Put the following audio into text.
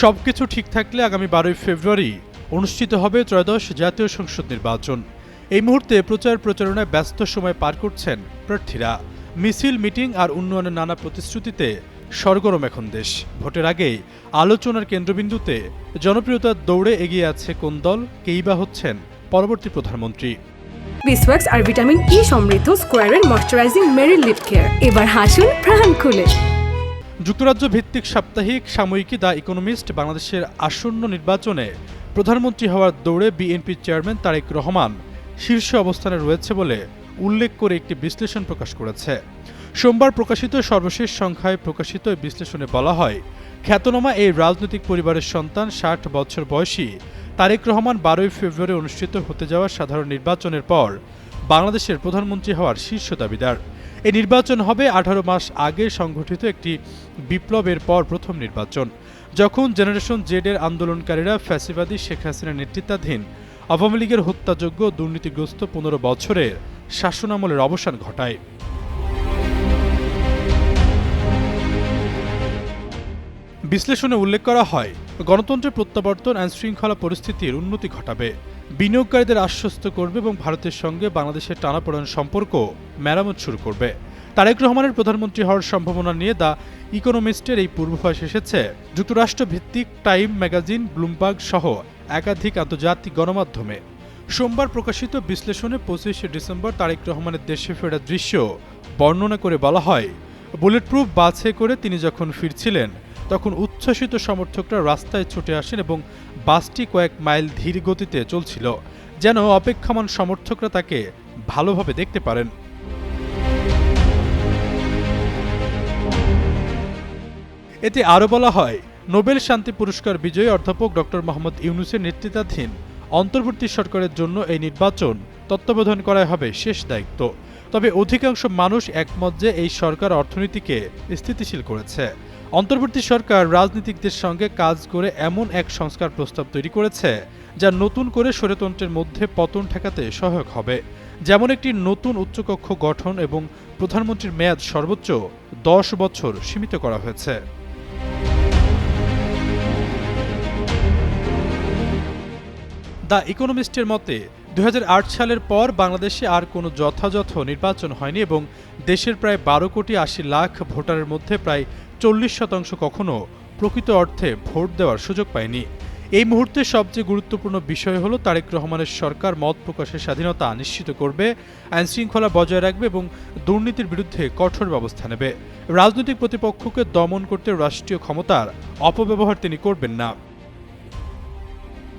সবকিছু ঠিক থাকলে আগামী বারোই ফেব্রুয়ারি অনুষ্ঠিত হবে ত্রয়োদশ জাতীয় সংসদ নির্বাচন। এই মুহূর্তে প্রচার প্রচারণায় ব্যস্ত সময় পার করছেন প্রার্থীরা। মিছিল, মিটিং আর উন্নয়নের নানা প্রতিশ্রুতিতে সরগরম এখন দেশ। ভোটের আগেই আলোচনার কেন্দ্রবিন্দুতে জনপ্রিয়তার দৌড়ে এগিয়ে আছে কোন দল, কেই বা হচ্ছেন পরবর্তী প্রধানমন্ত্রী। বিসওয়াক্স আর ভিটামিন ই সমৃদ্ধ স্কোয়ারের ময়শ্চারাইজিং মেরি লিপ কেয়ার। এবার হাসুন প্রাণ খুলে। যুক্তরাজ্য ভিত্তিক সাপ্তাহিক সাময়িকী দ্য ইকোনমিস্ট বাংলাদেশের আসন্ন নির্বাচনে প্রধানমন্ত্রী হওয়ার দৌড়ে বিএনপি চেয়ারম্যান তারেক রহমান শীর্ষ অবস্থানে রয়েছে বলে উল্লেখ করে একটি বিশ্লেষণ প্রকাশ করেছে। সোমবার প্রকাশিত সর্বশেষ সংখ্যায় প্রকাশিত বিশ্লেষণে বলা হয়, খ্যাতনামা এই রাজনৈতিক পরিবারের সন্তান ষাট বছর বয়সী তারেক রহমান বারোই ফেব্রুয়ারি অনুষ্ঠিত হতে যাওয়া সাধারণ নির্বাচনের পর বাংলাদেশের প্রধানমন্ত্রী হওয়ার শীর্ষ দাবিদার। এই নির্বাচন হবে আঠারো মাস আগে সংঘটিত একটি বিপ্লবের পর প্রথম নির্বাচন। যখন জেনারেশন জেডের আন্দোলনকারীরা ফ্যাসিবাদী শেখ হাসিনার নেতৃত্বাধীন আওয়ামী লীগের হত্যাযোগ্য দুর্নীতিগ্রস্ত পনেরো বছরের শাসনামলের অবসান ঘটায়। বিশ্লেষণে উল্লেখ করা হয়, গণতন্ত্রের প্রত্যাবর্তন আইন শৃঙ্খলা পরিস্থিতির উন্নতি ঘটাবে। বিনিয়োগকারীদের আশ্বস্ত করবে এবং ভারতের সঙ্গে বাংলাদেশের টানাপোড়েন সম্পর্ক মেরামত শুরু করবে। তারেক রহমানের প্রধানমন্ত্রী হওয়ার সম্ভাবনা নিয়ে দ্য ইকোনমিস্টের এই পূর্বাভাস এসেছে। যুক্তরাষ্ট্র ভিত্তিক টাইম ম্যাগাজিন, ব্লুমবার্গ সহ একাধিক আন্তর্জাতিক গণমাধ্যমে। সোমবার প্রকাশিত বিশ্লেষণে পঁচিশে ডিসেম্বর তারেক রহমানের দেশে ফেরার দৃশ্য বর্ণনা করে বলা হয় বুলেট প্রুফ বাসে করে তিনি যখন ফিরছিলেন তখন উচ্ছ্বসিত সমর্থকরা রাস্তায় ছুটে আসেন এবং বাসটি কয়েক মাইল ধীর গতিতে চলছিল, যেন অপেক্ষমান সমর্থকরা তাকে ভালোভাবে দেখতে পারেন। এতে আরও বলা হয়, নোবেল শান্তি পুরস্কার বিজয়ী অধ্যাপক ডক্টর মোহাম্মদ ইউনুসের নেতৃত্বাধীন অন্তর্বর্তী সরকারের জন্য এই নির্বাচন তত্ত্বাবধান করাই হবে শেষ দায়িত্ব। তবে অধিকাংশ মানুষ একমত যে এই সরকার অর্থনীতিকে স্থিতিশীল করেছে। অন্তর্বর্তী সরকার রাজনীতিকদের সঙ্গে কাজ করে এমন এক সংস্কার প্রস্তাব তৈরি করেছে, যা নতুন করে স্বরতন্ত্রের মধ্যে পতন ঠেকাতে সহায়ক হবে। যেমন একটি নতুন উচ্চকক্ষ গঠন এবং প্রধানমন্ত্রীর মেয়াদ সর্বোচ্চ দশ বছর সীমিত করা হয়েছে। দ্য ইকোনমিস্টের মতে দু হাজার আট সালের পর বাংলাদেশে আর কোনো যথাযথ নির্বাচন হয়নি এবং দেশের প্রায় বারো কোটি আশি লাখ ভোটারের মধ্যে প্রায় চল্লিশ শতাংশ কখনো প্রকৃত অর্থে ভোট দেওয়ার সুযোগ পায়নি। এই মুহূর্তে সবচেয়ে গুরুত্বপূর্ণ বিষয় হলো তারেক রহমানের সরকার মত প্রকাশের স্বাধীনতা নিশ্চিত করবে আইন শৃঙ্খলা বজায় রাখবে এবং দুর্নীতির বিরুদ্ধে কঠোর ব্যবস্থা নেবে। রাজনৈতিক প্রতিপক্ষকে দমন করতে রাষ্ট্রীয় ক্ষমতার অপব্যবহার তিনি করবেন না।